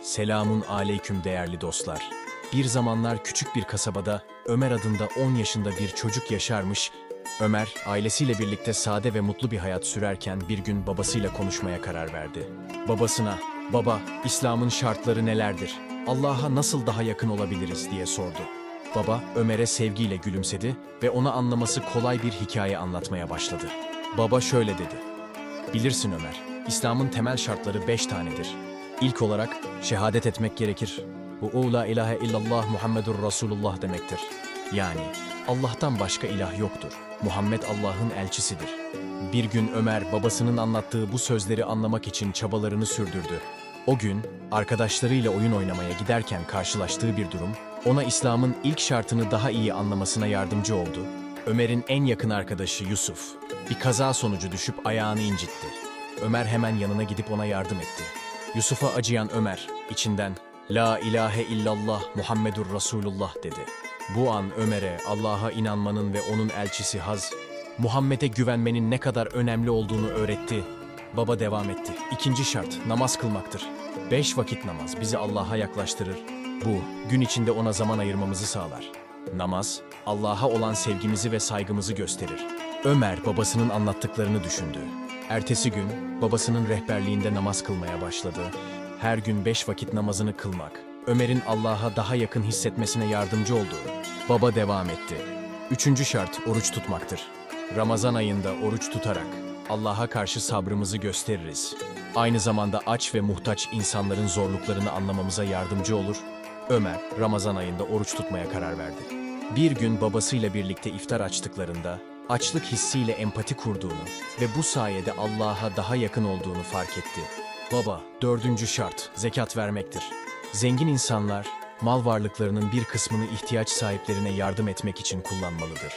Selamun aleyküm değerli dostlar. Bir zamanlar küçük bir kasabada Ömer adında 10 yaşında bir çocuk yaşarmış. Ömer, ailesiyle birlikte sade ve mutlu bir hayat sürerken bir gün babasıyla konuşmaya karar verdi. Babasına, "Baba, İslam'ın şartları nelerdir? Allah'a nasıl daha yakın olabiliriz?" diye sordu. Baba, Ömer'e sevgiyle gülümsedi ve ona anlaması kolay bir hikaye anlatmaya başladı. Baba şöyle dedi: Bilirsin Ömer, İslam'ın temel şartları beş tanedir. İlk olarak şehadet etmek gerekir. Bu la ilahe illallah Muhammedur Resulullah demektir. Yani Allah'tan başka ilah yoktur. Muhammed Allah'ın elçisidir. Bir gün Ömer babasının anlattığı bu sözleri anlamak için çabalarını sürdürdü. O gün arkadaşlarıyla oyun oynamaya giderken karşılaştığı bir durum ona İslam'ın ilk şartını daha iyi anlamasına yardımcı oldu. Ömer'in en yakın arkadaşı Yusuf bir kaza sonucu düşüp ayağını incitti. Ömer hemen yanına gidip ona yardım etti. Yusuf'a acıyan Ömer içinden La ilahe illallah Muhammedur Resulullah dedi. Bu an Ömer'e Allah'a inanmanın ve onun elçisi Haz, Muhammed'e güvenmenin ne kadar önemli olduğunu öğretti. Baba devam etti. İkinci şart namaz kılmaktır. Beş vakit namaz bizi Allah'a yaklaştırır. Bu, gün içinde ona zaman ayırmamızı sağlar. Namaz, Allah'a olan sevgimizi ve saygımızı gösterir. Ömer babasının anlattıklarını düşündü. Ertesi gün babasının rehberliğinde namaz kılmaya başladı. Her gün beş vakit namazını kılmak, Ömer'in Allah'a daha yakın hissetmesine yardımcı oldu. Baba devam etti. Üçüncü şart oruç tutmaktır. Ramazan ayında oruç tutarak Allah'a karşı sabrımızı gösteririz. Aynı zamanda aç ve muhtaç insanların zorluklarını anlamamıza yardımcı olur. Ömer, Ramazan ayında oruç tutmaya karar verdi. Bir gün babasıyla birlikte iftar açtıklarında açlık hissiyle empati kurduğunu ve bu sayede Allah'a daha yakın olduğunu fark etti. Baba, dördüncü şart zekat vermektir. Zengin insanlar mal varlıklarının bir kısmını ihtiyaç sahiplerine yardım etmek için kullanmalıdır.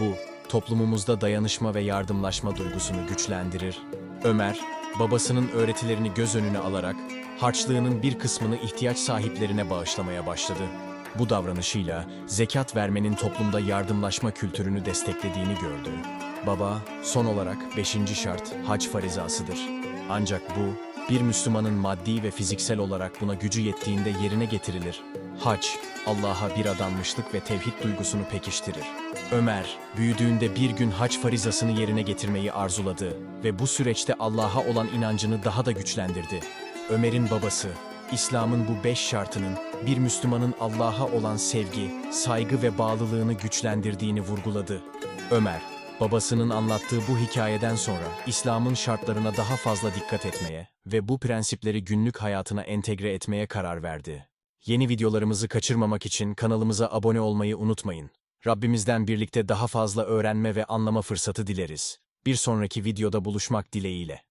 Bu, toplumumuzda dayanışma ve yardımlaşma duygusunu güçlendirir. Ömer, babasının öğretilerini göz önüne alarak harçlığının bir kısmını ihtiyaç sahiplerine bağışlamaya başladı. Bu davranışıyla zekat vermenin toplumda yardımlaşma kültürünü desteklediğini gördü. Baba, son olarak beşinci şart hac farizasıdır. Ancak bu, bir Müslümanın maddi ve fiziksel olarak buna gücü yettiğinde yerine getirilir. Hac, Allah'a bir adanmışlık ve tevhid duygusunu pekiştirir. Ömer, büyüdüğünde bir gün hac farizasını yerine getirmeyi arzuladı ve bu süreçte Allah'a olan inancını daha da güçlendirdi. Ömer'in babası, İslam'ın bu beş şartının bir Müslümanın Allah'a olan sevgi, saygı ve bağlılığını güçlendirdiğini vurguladı. Ömer, babasının anlattığı bu hikayeden sonra İslam'ın şartlarına daha fazla dikkat etmeye ve bu prensipleri günlük hayatına entegre etmeye karar verdi. Yeni videolarımızı kaçırmamak için kanalımıza abone olmayı unutmayın. Rabbimizden birlikte daha fazla öğrenme ve anlama fırsatı dileriz. Bir sonraki videoda buluşmak dileğiyle.